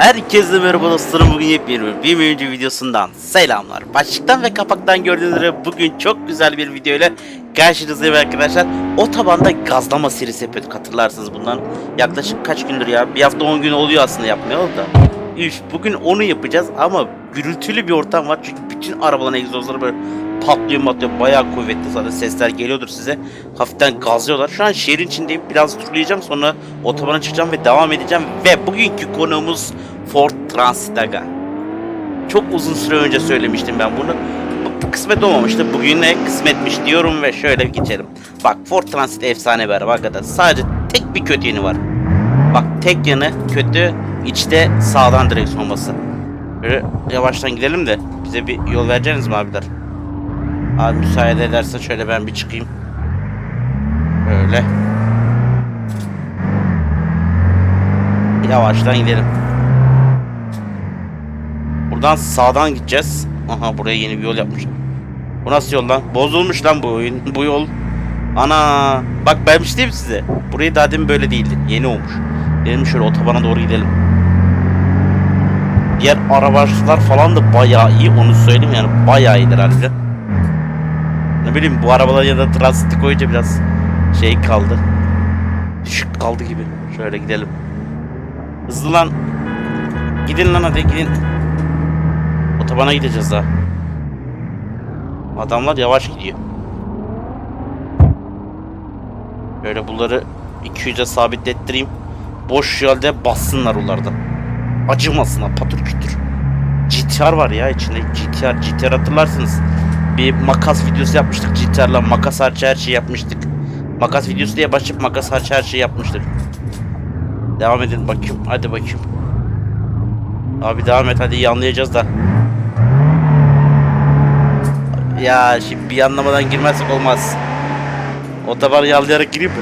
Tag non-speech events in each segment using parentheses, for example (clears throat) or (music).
Herkese merhaba dostlarım bugün yepyeni bir birinci videosundan selamlar. Başlıktan ve kapaktan gördüğünüz üzere bugün çok güzel bir video ile karşınızdayım arkadaşlar. Otobanda gazlama serisi yapıyorduk hatırlarsınız bundan yaklaşık kaç gündür ya bir hafta 10 gün oluyor aslında yapmayalı da. Üf, bugün onu yapacağız ama gürültülü bir ortam var çünkü bütün arabaların egzozları böyle patlıyor matlıyor bayağı kuvvetli zaten sesler geliyordur size. Hafiften gazlıyorlar. Şu an şehrin içindeyim biraz turlayacağım sonra otobana çıkacağım ve devam edeceğim ve bugünkü konuğumuz Ford Transit. Çok uzun süre önce söylemiştim ben bunu. Bu, kısmet olmamıştı. Bugüne kısmetmiş diyorum ve şöyle geçelim. Bak Ford Transit efsane bir araba hakikaten. Sadece tek bir kötü yanı var. Bak tek yanı kötü içte sağdan direksiyon bası. Böyle yavaştan gidelim de bize bir yol vereceksiniz mi abiler? Abi müsaade edersen şöyle ben bir çıkayım. Öyle. Yavaştan gidelim. Buradan sağdan gideceğiz. Aha buraya yeni bir yol yapmış. Bu nasıl yol lan? Bozulmuş lan bu oyun. (laughs) Bu yol. Ana. Bak ben bir diyeyim size. Burayı daha demin böyle değildi. Yeni olmuş. Gidelim şöyle otobana doğru gidelim. Diğer arabalar falan da bayağı iyi. Onu söyleyeyim yani. Bayağı iyiler harbiden. Ne bileyim bu arabalar ya da transiti koyunca biraz şey kaldı. Düşük kaldı gibi. Şöyle gidelim. Hızlı lan. Gidin lan hadi gidin. Otobana gideceğiz daha. Adamlar yavaş gidiyor. Böyle bunları 200'e sabitlettireyim. Boş yolda bassınlar onlarda. Acımasınlar patır kütür. GTR var ya içinde. GTR, GTR hatırlarsınız. Bir makas videosu yapmıştık GTR'la. Makas harcı her şeyi yapmıştık. Makas videosu diye başlayıp makas harcı her şeyi yapmıştık. Devam edin bakayım. Hadi bakayım. Abi devam et hadi iyi anlayacağız da. Ya şimdi bir anlamadan girmezsek olmaz. Otobanı yanlayarak gireyim mi?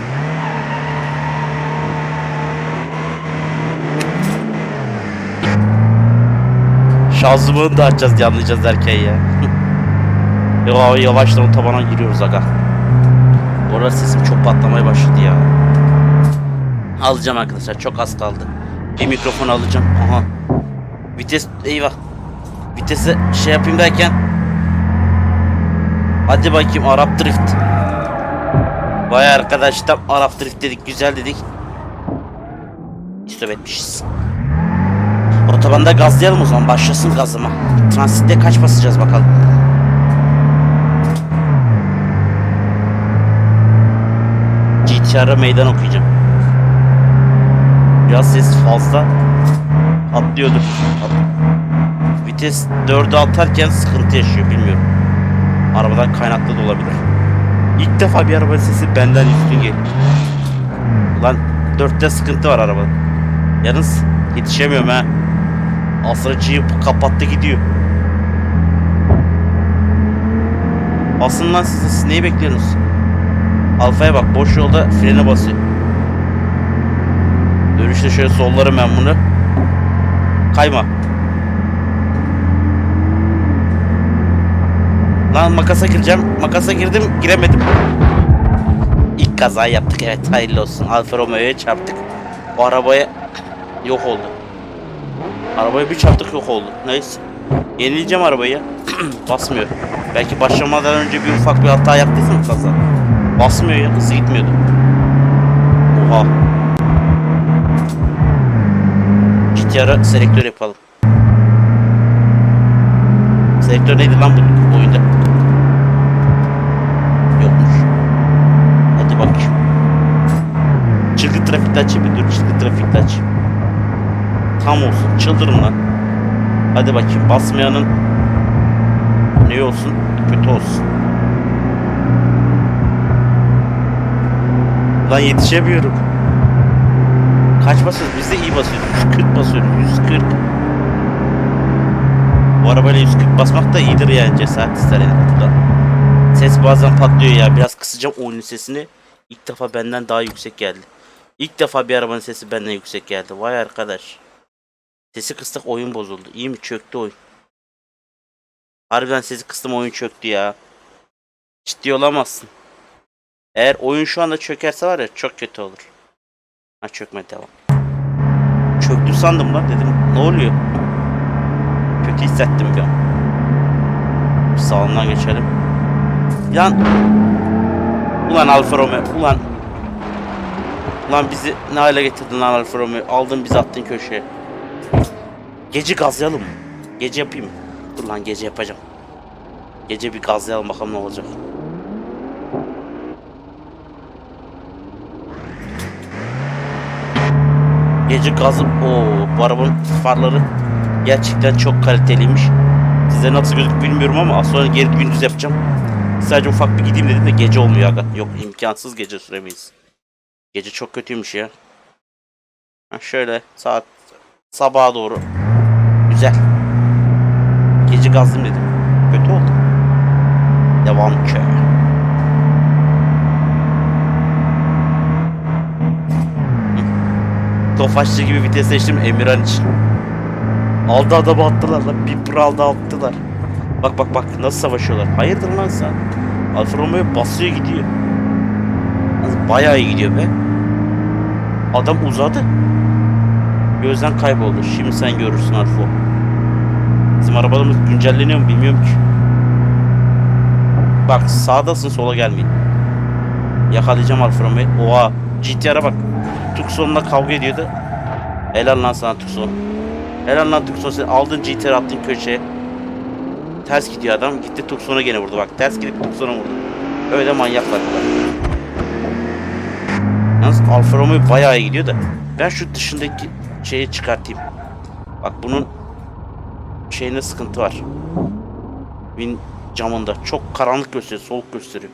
Şanzımanı da açacağız diye anlayacağız derken ya. Ya yavaştan otobana giriyoruz aga. Orada sesim çok patlamaya başladı ya. Alacağım arkadaşlar çok az kaldı. Bir mikrofon alacağım. Aha. Vites eyvah. Vitesi şey yapayım derken. Hadi bakayım Arap Drift. Vay arkadaş tam Arap Drift dedik güzel dedik. İstop etmişiz. Otobanda gazlayalım o zaman başlasın gazlama. Transitte kaç basacağız bakalım. GTR'a meydan okuyacağım. Biraz ses fazla atlıyordur. At- Vites 4'e atarken sıkıntı yaşıyor bilmiyorum. Arabadan kaynaklı da olabilir. İlk defa bir araba sesi benden üstün geliyor. Ulan 4'te sıkıntı var arabada. Yalnız yetişemiyorum ha. Asırcıyı kapattı gidiyor. Siz, siz neyi bekliyorsunuz? Alfa'ya bak boş yolda frene basıyor. Dönüşte şöyle sollarım ben bunu. Kayma. Lan makasa gireceğim. Makasa girdim giremedim. İlk kaza yaptık evet hayırlı olsun. Alfa Romeo'ya çarptık. O arabaya yok oldu. Arabaya bir çarptık yok oldu. Neyse. Yenileyeceğim arabayı. (clears throat) Basmıyor. Belki başlamadan önce bir ufak bir hata yaptıysam kaza. Basmıyor ya hızlı gitmiyordu. Oha. GTR'a selektör yapalım. Selektör neydi lan bu oyunda? Yokmuş. Hadi bakayım. Çılgın trafikte açayım bir dur çılgın trafikte açayım. Tam olsun çıldırın lan. Hadi bakayım basmayanın ne olsun kötü olsun. Lan yetişemiyorum. Kaç basıyoruz? Biz de iyi basıyoruz. 140 basıyoruz. 140. Bu arabayla 140 basmak da iyidir yani cesaret ister yani burada. Ses bazen patlıyor ya. Biraz kısacağım oyunun sesini. İlk defa benden daha yüksek geldi. İlk defa bir arabanın sesi benden yüksek geldi. Vay arkadaş. Sesi kıstık oyun bozuldu. İyi mi çöktü oyun. Harbiden sesi kıstım oyun çöktü ya. Ciddi olamazsın. Eğer oyun şu anda çökerse var ya çok kötü olur. Ha çökme devam. çöktü sandım lan dedim. Ne oluyor? Kötü hissettim bir an. Sağından geçelim. Yan. Ulan Alfa Romeo. Ulan. Ulan bizi ne hale getirdin lan Alfa Romeo. Aldın bizi attın köşeye. Gece gazlayalım? Gece yapayım? Dur lan gece yapacağım. Gece bir gazlayalım bakalım ne olacak. Gece gazı... Oo, bu arabanın farları gerçekten çok kaliteliymiş. Size nasıl gözük bilmiyorum ama az sonra geri gündüz yapacağım. Sadece ufak bir gideyim dedim de gece olmuyor aga. Yok imkansız gece süremeyiz. Gece çok kötüymüş ya. Ha, şöyle saat sabaha doğru. Güzel. Gece gazdım dedim. Kötü oldu. Devam ki. Tofaşçı gibi vites seçtim Emirhan için. Aldı adamı attılar lan. Bir aldı attılar. Bak bak bak nasıl savaşıyorlar. Hayırdır lan sen? Alfa Romeo basıyor gidiyor. Bayağı iyi gidiyor be. Adam uzadı. Gözden kayboldu. Şimdi sen görürsün Alfa. Bizim arabalarımız güncelleniyor mu bilmiyorum ki. Bak sağdasın sola gelmeyin. Yakalayacağım Alfa Romeo. Oha GTR'a bak. Tucson'la kavga ediyordu. Helal lan sana Tucson. Helal lan Tucson sen aldın GTR attın köşeye. Ters gidiyor adam. Gitti Tucson'a gene vurdu bak. Ters gidip Tucson'a vurdu. Öyle manyaklar. Yalnız Alfa Romeo bayağı iyi gidiyor da. Ben şu dışındaki şeyi çıkartayım. Bak bunun şeyinde sıkıntı var. Win camında. Çok karanlık gösteriyor. Soğuk gösteriyor.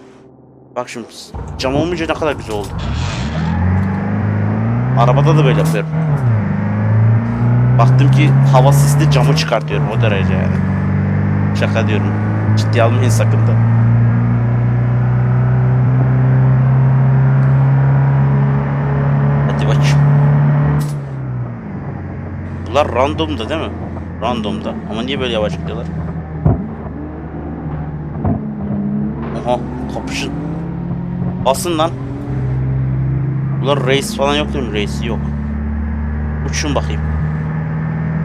Bak şimdi cam olmayınca ne kadar güzel oldu. Arabada da böyle yapıyorum. Baktım ki hava sisli camı çıkartıyorum o derece yani. Şaka diyorum. Ciddi almayın sakın da. Hadi bakayım. Bunlar randomda değil mi? Randomda. Ama niye böyle yavaş gidiyorlar? Oha kapışın. Basın lan. Bunlar race falan yok değil mi? Race yok. Uçun bakayım.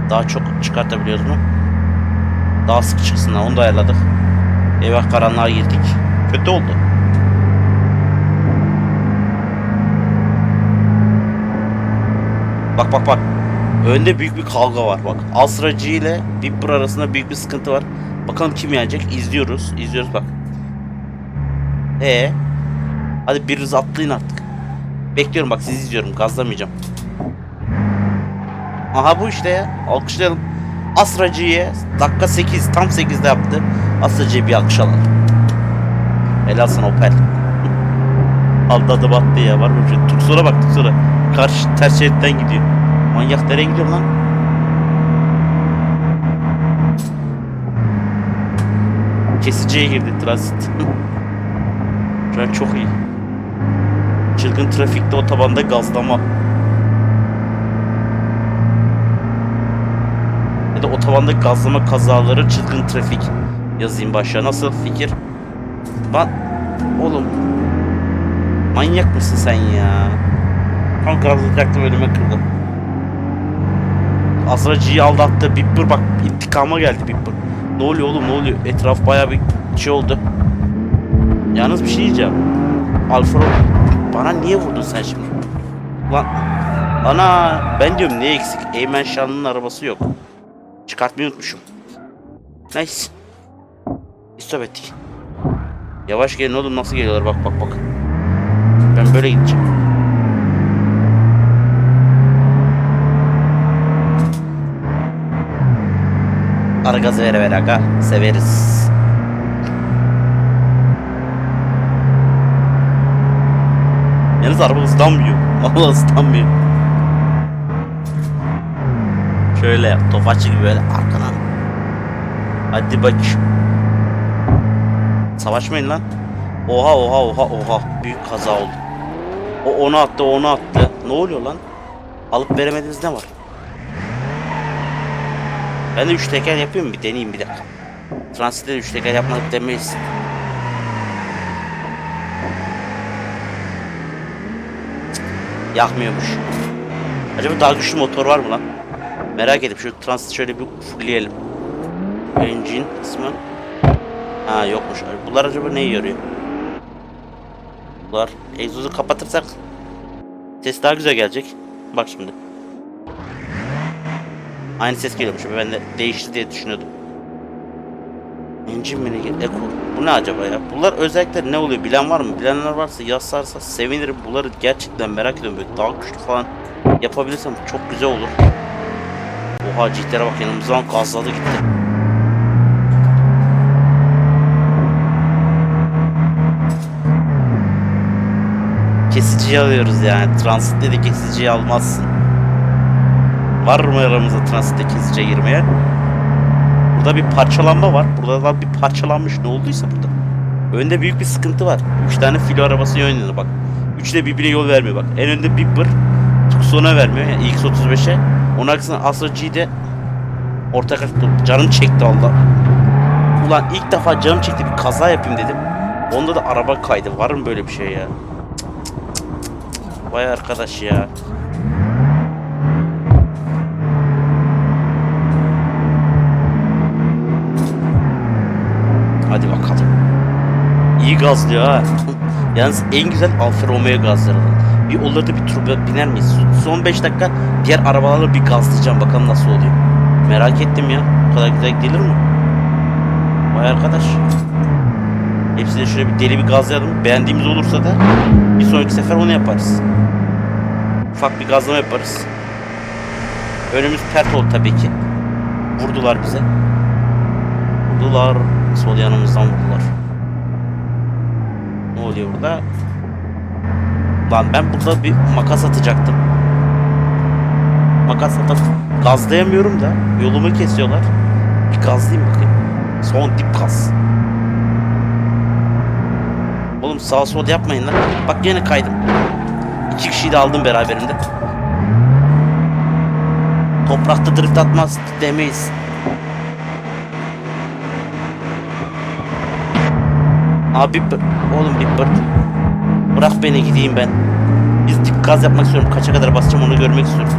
Daha çok çıkartabiliyoruz mu? Daha sık çıksınlar onu da ayarladık. Eyvah karanlığa girdik. Kötü oldu. Bak bak bak. Önde büyük bir kavga var bak. Asracı ile Bipper arasında büyük bir sıkıntı var. Bakalım kim yenecek? İzliyoruz. İzliyoruz bak. Ee, Hadi biriniz atlayın artık. Bekliyorum bak sizi izliyorum. Gazlamayacağım. Aha bu işte ya. Alkışlayalım. Asracı'ya dakika 8 tam 8'de yaptı. Asracı'ya bir alkış alalım. Helal sana Opel. (laughs) Aldı adım attı ya. Var mı bir şey? Tuksora bak Tuksora. Karşı ters şeritten gidiyor. Manyak nereye gidiyor lan? Kesiciye girdi transit. (laughs) Şu an çok iyi. Çılgın trafikte otobanda gazlama. Ya da otobanda gazlama kazaları çılgın trafik yazayım başa. Nasıl fikir? Lan oğlum manyak mısın sen ya? Tam gazlayacaktım önüme kırdım. Azracı'yı aldattı. Bipper bak intikama geldi Bipper. Ne oluyor oğlum ne oluyor? Etraf baya bir şey oldu. Yalnız bir şey diyeceğim. Alfa Romeo, bana niye vurdun sen şimdi? Lan ana ben diyorum ne eksik? Eymen Şanlı'nın arabası yok. Çıkartmayı unutmuşum. Nice. İstop ettik. Yavaş gelin oğlum nasıl geliyorlar bak bak bak. Ben böyle gideceğim. Ara gazı vere vere aga. Severiz. Yalnız araba ıslanmıyor. Allah ıslanmıyor. Şöyle yap. Gibi böyle arkadan. Hadi bak. Savaşmayın lan. Oha oha oha oha. Büyük kaza oldu. O onu attı onu attı. Ne oluyor lan? Alıp veremediğiniz ne var? Ben de üç teker yapayım? Bir deneyeyim bir dakika. De üç teker yapmadık demeyiz. Yakmıyormuş. Acaba daha güçlü motor var mı lan? Merak edip şu transit şöyle bir fullleyelim. Engine kısmı. Ha yokmuş. Bunlar acaba neye yarıyor? Bunlar egzozu kapatırsak ses daha güzel gelecek. Bak şimdi. Aynı ses geliyormuş. Ben de değişti diye düşünüyordum. Engine mi ne? Eko. Bu ne acaba ya? Bunlar özellikle ne oluyor? Bilen var mı? Bilenler varsa yazarsa sevinirim. Bunları gerçekten merak ediyorum. Böyle daha güçlü falan yapabilirsem çok güzel olur. Oha GT'lere bak yanımızdan gazladı gitti. Kesiciyi alıyoruz yani. Transitte de kesiciyi almazsın. Var mı aramızda transitte kesiciye girmeye? Burada bir parçalanma var. Burada da bir parçalanmış ne olduysa burada. Önde büyük bir sıkıntı var. 3 tane filo arabası yan bak. Üçü de birbirine yol vermiyor bak. En önde Bigber Tucson'a vermiyor. Yani X35'e. Onun arkasında Astra G'de orta kat- canım çekti Allah. Ulan ilk defa canım çekti bir kaza yapayım dedim. Onda da araba kaydı. Var mı böyle bir şey ya? Vay arkadaş ya. Hadi bakalım. İyi gazlıyor ha. Yalnız en güzel Alfa Romeo gazları. Bir olur da bir tur biner miyiz? Son 5 dakika diğer arabalarla bir gazlayacağım. Bakalım nasıl oluyor. Merak ettim ya. Bu kadar güzel gelir mi? Vay arkadaş. Hepsine şöyle bir deli bir gazlayalım. Beğendiğimiz olursa da bir sonraki sefer onu yaparız. Ufak bir gazlama yaparız. Önümüz pert oldu tabii ki. Vurdular bize. Vurdular. Sol yanımızdan vurdular. Oluyor burada? Lan ben burada bir makas atacaktım. Makas atıp gazlayamıyorum da yolumu kesiyorlar. Bir gazlayayım bakayım. Son dip gaz. Oğlum sağ sol yapmayın lan. Bak yine kaydım. İki kişiyi de aldım beraberinde. Toprakta drift atmaz demeyiz. Abi oğlum bir bırak. Bırak beni gideyim ben. Biz dip gaz yapmak istiyorum. Kaça kadar basacağım onu görmek istiyorum.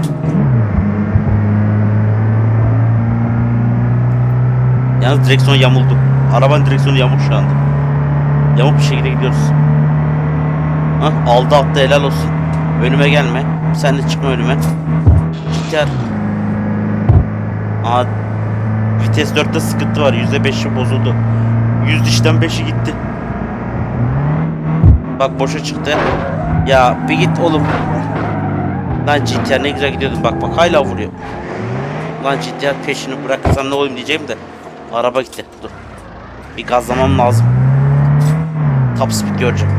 Yalnız direksiyon yamuldu. Arabanın direksiyonu yamuk şu anda. Yamuk bir şekilde gidiyoruz. Hah aldı attı helal olsun. Önüme gelme. Sen de çıkma önüme. Gider. Aa, vites 4'te sıkıntı var. %5'i bozuldu. 100 dişten 5'i gitti. Bak boşa çıktı. Ya bir git oğlum. Lan GTR ne güzel gidiyordun. Bak bak hala vuruyor. Lan GTR peşini bırakırsam ne olayım diyeceğim de. Araba gitti. Dur. Bir gazlamam lazım. Top speed göreceğim.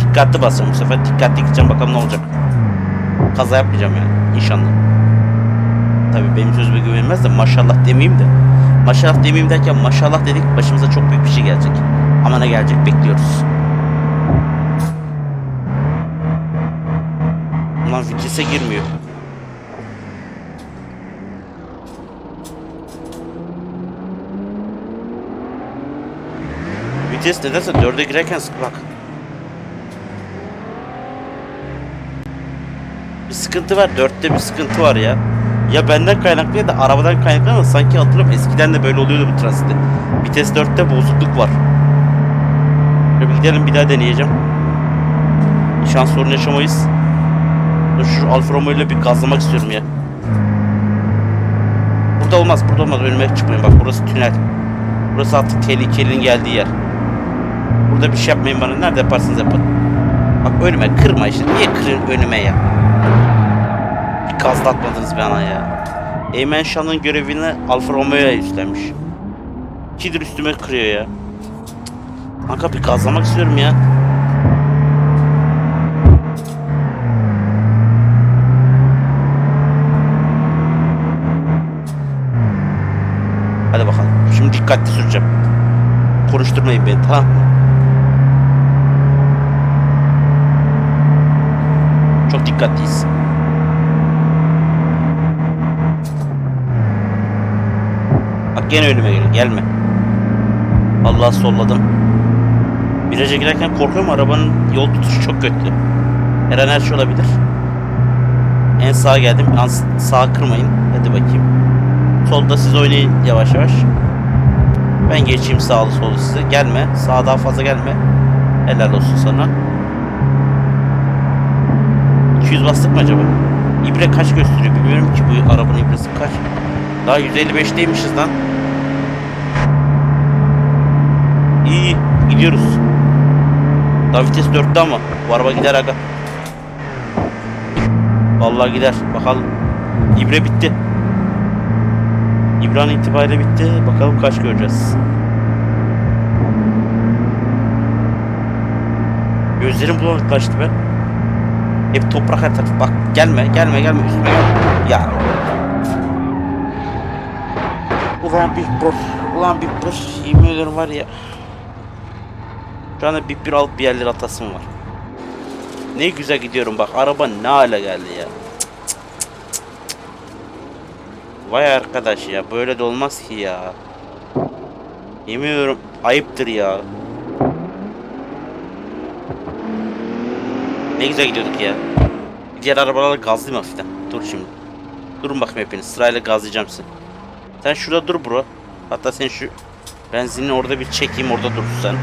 Dikkatli basacağım bu sefer. Dikkatli gideceğim bakalım ne olacak. Kaza yapmayacağım yani. İnşallah. Tabii benim sözüme güvenmez de maşallah demeyeyim de. Maşallah demeyeyim derken maşallah dedik başımıza çok büyük bir şey gelecek. Ama ne gelecek bekliyoruz. Vitese girmiyor. Vites nedense 4'e girerken sık bak. Bir sıkıntı var. 4'te bir sıkıntı var ya. Ya benden kaynaklı ya da arabadan kaynaklı ama sanki hatırlıyorum eskiden de böyle oluyordu bu transitte. Vites 4'te bozukluk var. Şöyle gidelim bir daha deneyeceğim. Şans sorun yaşamayız. Şu Alfa Romeo ile bir gazlamak istiyorum ya. Burada olmaz, burada olmaz. Önüme çıkmayın. Bak burası tünel. Burası artık tehlikenin geldiği yer. Burada bir şey yapmayın bana. Nerede yaparsınız yapın. Bak önüme kırma işte. Niye kırın önüme ya? Bir gazlatmadınız bana ya. Eymen Şan'ın görevini Alfa Romeo'ya üstlenmiş. İkidir üstüme kırıyor ya. Kanka bir gazlamak istiyorum ya. Hadi bakalım. Şimdi dikkatli süreceğim. Konuşturmayın beni tamam mı? Çok dikkatliyiz. Bak gene önüme gel. Gelme. Allah solladım. Viraja girerken korkuyorum arabanın yol tutuşu çok kötü. Her an her şey olabilir. En sağa geldim. Yalnız sağa kırmayın. Hadi bakayım. Solda siz oynayın yavaş yavaş. Ben geçeyim sağlı solu size. Gelme. Sağa daha fazla gelme. Helal olsun sana. 200 bastık mı acaba? İbre kaç gösteriyor bilmiyorum ki bu arabanın ibresi kaç. Daha 155'teymişiz lan. İyi gidiyoruz. Daha vites 4'te ama bu araba gider aga. Vallahi gider. Bakalım. İbre bitti. İbran itibariyle bitti. Bakalım kaç göreceğiz. Gözlerim bulanıklaştı be. Hep toprak her taraf. Bak gelme gelme gelme üstüme. Ya. Ulan Big Bro. Ulan Big Bro. Yemin var ya. Şu anda Big bir alıp bir yerlere atasım var. Ne güzel gidiyorum bak. Araba ne hale geldi ya. Vay arkadaş ya böyle de olmaz ki ya. Yemin ediyorum ayıptır ya. Ne güzel gidiyorduk ya. Diğer arabalarla gazlayayım hafiften. Dur şimdi. Durun bakayım hepiniz. Sırayla gazlayacağım sizi. Sen şurada dur bro. Hatta sen şu benzinini orada bir çekeyim orada dur sen.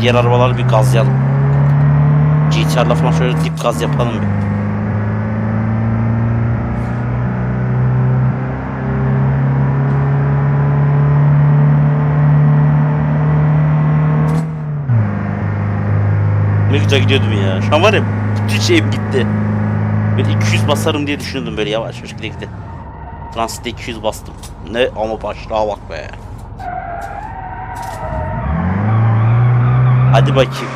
Diğer arabaları bir gazlayalım. GTR'la falan şöyle dip gaz yapalım bir. Ne güzel gidiyordum ya. Şu an var ya bütün şeyim gitti. Böyle 200 basarım diye düşündüm böyle yavaş yavaş gide gide. Transit'te 200 bastım. Ne ama başlığa bak be. Hadi bakayım.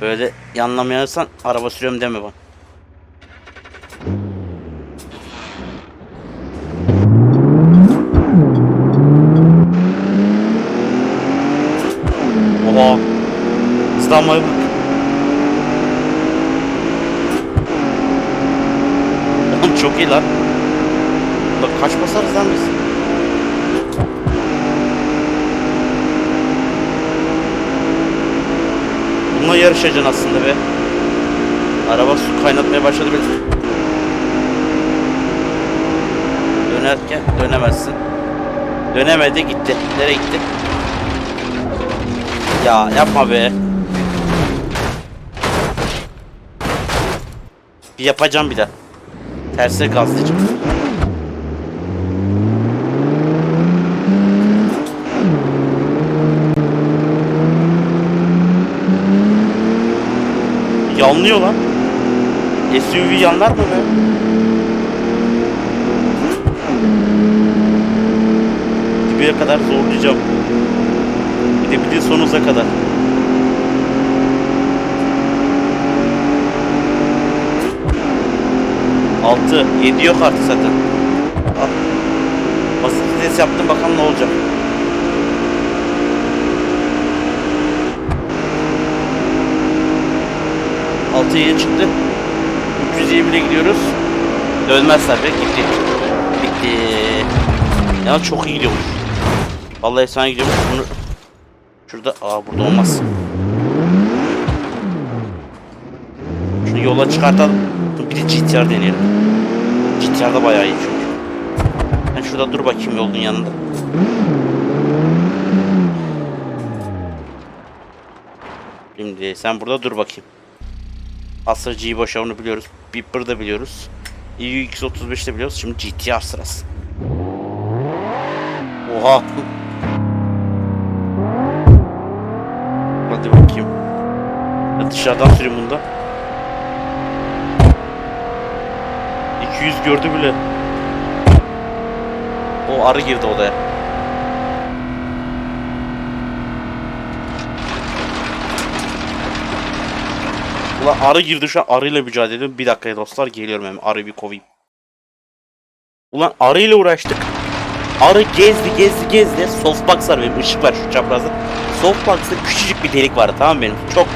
Böyle yanlamayansan araba sürüyorum deme bana. Oha. Hızlanmayı bırak. Oğlum çok iyi lan. Ulan kaç basarız lan biz? Bununla yarışacaksın aslında be. Araba su kaynatmaya başladı bile. Dönerken dönemezsin. Dönemedi gitti. Nereye gitti? Ya yapma be. Bir yapacağım bir daha. Tersine gazlayacağım. Yanlıyor lan. SUV yanlar mı be? Dibe kadar zorlayacağım. Gidebildiği sonuza kadar. Altı, yedi yok artık zaten. Basit vites yaptım bakalım ne olacak. Altı yeni çıktı. 320 ile gidiyoruz. Dönmez tabi. Gitti. Bitti. Ya çok iyi gidiyormuş. Vallahi efsane gidiyormuş. Bunu şurada aa burada olmaz. Şunu yola çıkartalım. Dur bir de GTR deneyelim. GTR da bayağı iyi çünkü. Ben şurada dur bakayım yolun yanında. Şimdi sen burada dur bakayım. Asır G boşa onu biliyoruz. Beeper da biliyoruz. EU X35 de biliyoruz. Şimdi GTR sırası. Oha. Hadi bakayım. Ya dışarıdan süreyim bunda. 200 gördü bile. O arı girdi odaya. Ulan arı girdi şu an arıyla mücadele ediyorum. Bir dakikaya dostlar geliyorum hemen arı bir kovayım. Ulan arıyla uğraştık. Arı gezdi gezdi gezdi. Softbox var benim ışık var şu çaprazda. Softbox'ta küçücük bir delik vardı tamam benim. Çok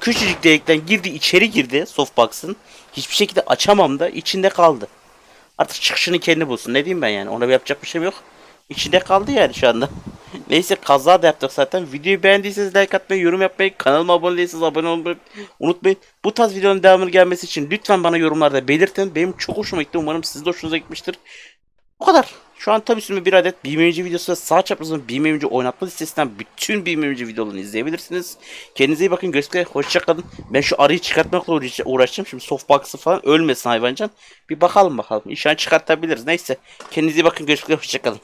küçücük delikten girdi içeri girdi softbox'ın. Hiçbir şekilde açamam da içinde kaldı. Artık çıkışını kendi bulsun. Ne diyeyim ben yani? Ona yapacak bir şeyim yok. İçinde kaldı yani şu anda. (laughs) Neyse kaza da yaptık zaten. Videoyu beğendiyseniz like atmayı, yorum yapmayı, kanalıma abone değilseniz abone olmayı unutmayın. Bu tarz videonun devamını gelmesi için lütfen bana yorumlarda belirtin. Benim çok hoşuma gitti. Umarım sizin de hoşunuza gitmiştir. Bu kadar. Şu an tabi üstümde bir adet BMWC videosu ve sağ çaprazın BMWC oynatma listesinden bütün BMWC videolarını izleyebilirsiniz. Kendinize iyi bakın. Görüşmek üzere. Hoşçakalın. Ben şu arıyı çıkartmakla uğraş- uğraşacağım. Şimdi softbox'ı falan ölmesin hayvancan. Bir bakalım bakalım. İnşallah çıkartabiliriz. Neyse. Kendinize iyi bakın. Görüşmek üzere. Hoşçakalın.